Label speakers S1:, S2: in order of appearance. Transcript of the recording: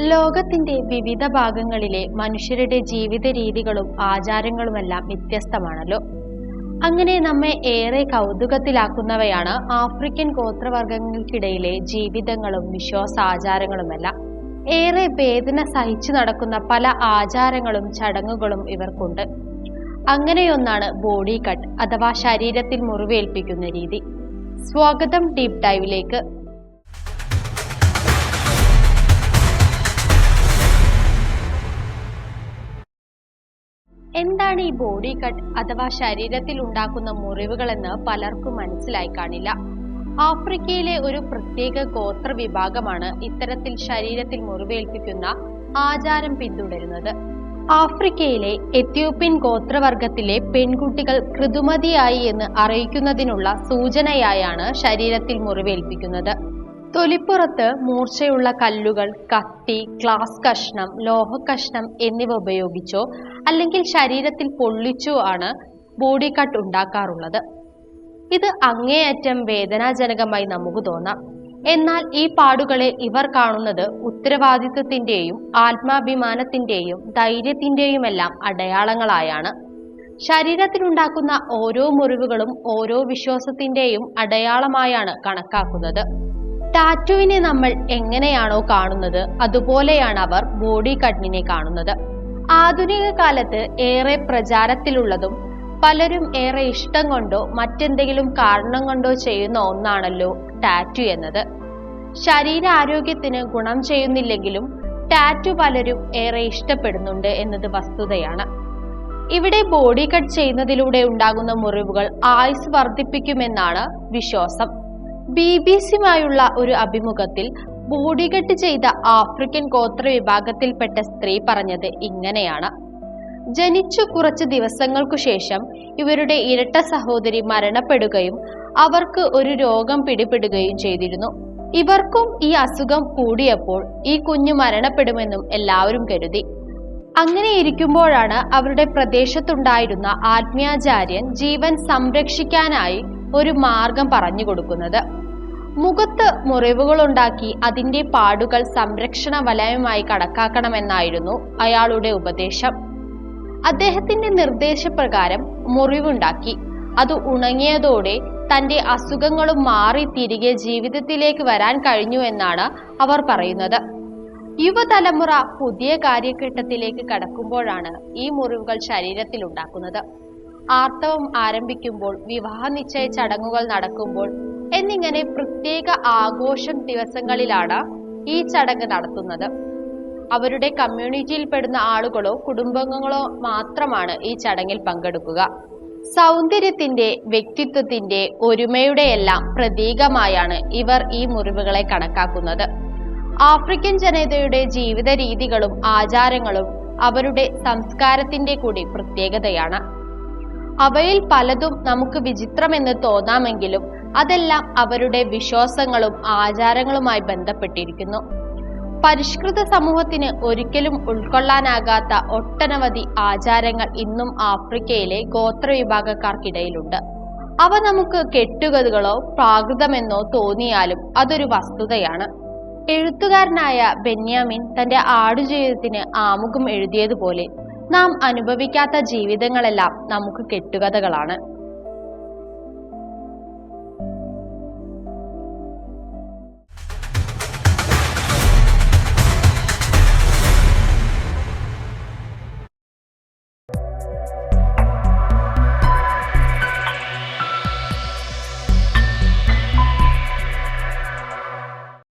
S1: ലോകത്തിന്റെ വിവിധ ഭാഗങ്ങളിലെ മനുഷ്യരുടെ ജീവിത രീതികളും ആചാരങ്ങളുമെല്ലാം വ്യത്യസ്തമാണല്ലോ. അങ്ങനെ നമ്മെ ഏറെ കൗതുകത്തിലാക്കുന്നവയാണ് ആഫ്രിക്കൻ ഗോത്രവർഗങ്ങൾക്കിടയിലെ ജീവിതങ്ങളും വിശ്വാസാചാരങ്ങളുമെല്ലാം. ഏറെ വേദന സഹിച്ചു നടക്കുന്ന പല ആചാരങ്ങളും ചടങ്ങുകളും ഇവർക്കുണ്ട്. അങ്ങനെയൊന്നാണ് ബോഡി കട്ട് അഥവാ ശരീരത്തിൽ മുറിവേൽപ്പിക്കുന്ന രീതി. സ്വാഗതം ഡീപ് ഡൈവിലേക്ക്. എന്താണ് ഈ ബോഡി കട്ട് അഥവാ ശരീരത്തിൽ ഉണ്ടാക്കുന്ന മുറിവുകളെന്ന് പലർക്കും മനസ്സിലായി കാണില്ല. ആഫ്രിക്കയിലെ ഒരു പ്രത്യേക ഗോത്ര വിഭാഗമാണ് ഇത്തരത്തിൽ ശരീരത്തിൽ മുറിവേൽപ്പിക്കുന്ന ആചാരം പിന്തുടരുന്നത്. ആഫ്രിക്കയിലെ എത്യോപ്യൻ ഗോത്രവർഗത്തിലെ പെൺകുട്ടികൾ കൃതുമതിയായി എന്ന് അറിയിക്കുന്നതിനുള്ള സൂചനയായാണ് ശരീരത്തിൽ മുറിവേൽപ്പിക്കുന്നത്. തൊലിപ്പുറത്ത് മൂർച്ചയുള്ള കല്ലുകൾ കത്തി ഗ്ലാസ് കഷ്ണം ലോഹ കഷ്ണം എന്നിവ ഉപയോഗിച്ചോ അല്ലെങ്കിൽ ശരീരത്തിൽ പൊള്ളിച്ചോ ആണ് ബോഡി കട്ട് ഉണ്ടാക്കാറുള്ളത്. ഇത് അങ്ങേയറ്റം വേദനാജനകമായി നമുക്ക് തോന്നാം. എന്നാൽ ഈ പാടുകളെ ഇവർ കാണുന്നത് ഉത്തരവാദിത്വത്തിന്റെയും ആത്മാഭിമാനത്തിന്റെയും ധൈര്യത്തിന്റെയുമെല്ലാം അടയാളങ്ങളായാണ്. ശരീരത്തിലുണ്ടാക്കുന്ന ഓരോ മുറിവുകളും ഓരോ വിശ്വാസത്തിന്റെയും അടയാളമായാണ് കണക്കാക്കുന്നത്. ടാറ്റുവിനെ നമ്മൾ എങ്ങനെയാണോ കാണുന്നത് അതുപോലെയാണ് അവർ ബോഡി കട്ടിനെ കാണുന്നത്. ആധുനിക കാലത്ത് ഏറെ പ്രചാരത്തിലുള്ളതും പലരും ഏറെ ഇഷ്ടം കൊണ്ടോ മറ്റെന്തെങ്കിലും കാരണം കൊണ്ടോ ചെയ്യുന്ന ഒന്നാണല്ലോ ടാറ്റു എന്നത്. ശരീരാരോഗ്യത്തിന് ഗുണം ചെയ്യുന്നില്ലെങ്കിലും ടാറ്റു പലരും ഏറെ ഇഷ്ടപ്പെടുന്നുണ്ട് എന്നത് വസ്തുതയാണ്. ഇവിടെ ബോഡി കട്ട് ചെയ്യുന്നതിലൂടെ ഉണ്ടാകുന്ന മുറിവുകൾ ആയുസ് വർദ്ധിപ്പിക്കുമെന്നാണ് വിശ്വാസം. ബി ബി സിയുമായുള്ള ഒരു അഭിമുഖത്തിൽ ബോഡികെട്ട് ചെയ്ത ആഫ്രിക്കൻ ഗോത്ര വിഭാഗത്തിൽപ്പെട്ട സ്ത്രീ പറഞ്ഞത് ഇങ്ങനെയാണ്. ജനിച്ചു കുറച്ച് ദിവസങ്ങൾക്കു ശേഷം ഇവരുടെ ഇരട്ട സഹോദരി മരണപ്പെടുകയും അവർക്ക് ഒരു രോഗം പിടിപെടുകയും ചെയ്തിരുന്നു. ഇവർക്കും ഈ അസുഖം കൂടിയപ്പോൾ ഈ കുഞ്ഞു മരണപ്പെടുമെന്നും എല്ലാവരും കരുതി. അങ്ങനെ ഇരിക്കുമ്പോഴാണ് അവരുടെ പ്രദേശത്തുണ്ടായിരുന്ന ആത്മീയാചാര്യൻ ജീവൻ സംരക്ഷിക്കാനായി ഒരു മാർഗം പറഞ്ഞു കൊടുക്കുന്നത്. മുഖത്ത് മുറിവുകളുണ്ടാക്കി അതിന്റെ പാടുകൾ സംരക്ഷണ വലയമായി കണക്കാക്കണമെന്നായിരുന്നു അയാളുടെ ഉപദേശം. അദ്ദേഹത്തിന്റെ നിർദ്ദേശപ്രകാരം മുറിവുണ്ടാക്കി. അത് ഉണങ്ങിയതോടെ തന്റെ അസുഖങ്ങളും മാറി തിരികെ ജീവിതത്തിലേക്ക് വരാൻ കഴിഞ്ഞു എന്നാണ് അവർ പറയുന്നത്. യുവതലമുറ പുതിയ കാര്യഘട്ടത്തിലേക്ക് കടക്കുമ്പോഴാണ് ഈ മുറിവുകൾ ശരീരത്തിൽ ഉണ്ടാക്കുന്നത് ആർത്തവം ആരംഭിക്കുമ്പോൾ വിവാഹ നിശ്ചയ ചടങ്ങുകൾ നടക്കുമ്പോൾ എന്നിങ്ങനെ പ്രത്യേക ആഘോഷം ദിവസങ്ങളിലാണ് ഈ ചടങ്ങ് നടത്തുന്നത്. അവരുടെ കമ്മ്യൂണിറ്റിയിൽ പെടുന്ന ആളുകളോ കുടുംബങ്ങളോ മാത്രമാണ് ഈ ചടങ്ങിൽ പങ്കെടുക്കുക. സൗന്ദര്യത്തിന്റെ വ്യക്തിത്വത്തിന്റെ ഒരുമയുടെ എല്ലാം പ്രതീകമായാണ് ഇവർ ഈ മുറിവുകളെ കണക്കാക്കുന്നത്. ആഫ്രിക്കൻ ജനതയുടെ ജീവിത രീതികളും ആചാരങ്ങളും അവരുടെ സംസ്കാരത്തിന്റെ കൂടി പ്രത്യേകതയാണ്. അവയിൽ പലതും നമുക്ക് വിചിത്രമെന്ന് തോന്നാമെങ്കിലും അതെല്ലാം അവരുടെ വിശ്വാസങ്ങളും ആചാരങ്ങളുമായി ബന്ധപ്പെട്ടിരിക്കുന്നു. പരിഷ്കൃത സമൂഹത്തിന് ഒരിക്കലും ഉൾക്കൊള്ളാനാകാത്ത ഒട്ടനവധി ആചാരങ്ങൾ ഇന്നും ആഫ്രിക്കയിലെ ഗോത്രവിഭാഗക്കാർക്കിടയിലുണ്ട്. അവ നമുക്ക് കെട്ടുകഥകളോ പ്രാകൃതമെന്നോ തോന്നിയാലും അതൊരു വസ്തുതയാണ്. എഴുത്തുകാരനായ ബെന്യാമിൻ തന്റെ ആടുജീവിതത്തിന് ആമുഖം എഴുതിയതുപോലെ നാം അനുഭവിക്കാത്ത ജീവിതങ്ങളെല്ലാം നമുക്ക് കെട്ടുകഥകളാണ്.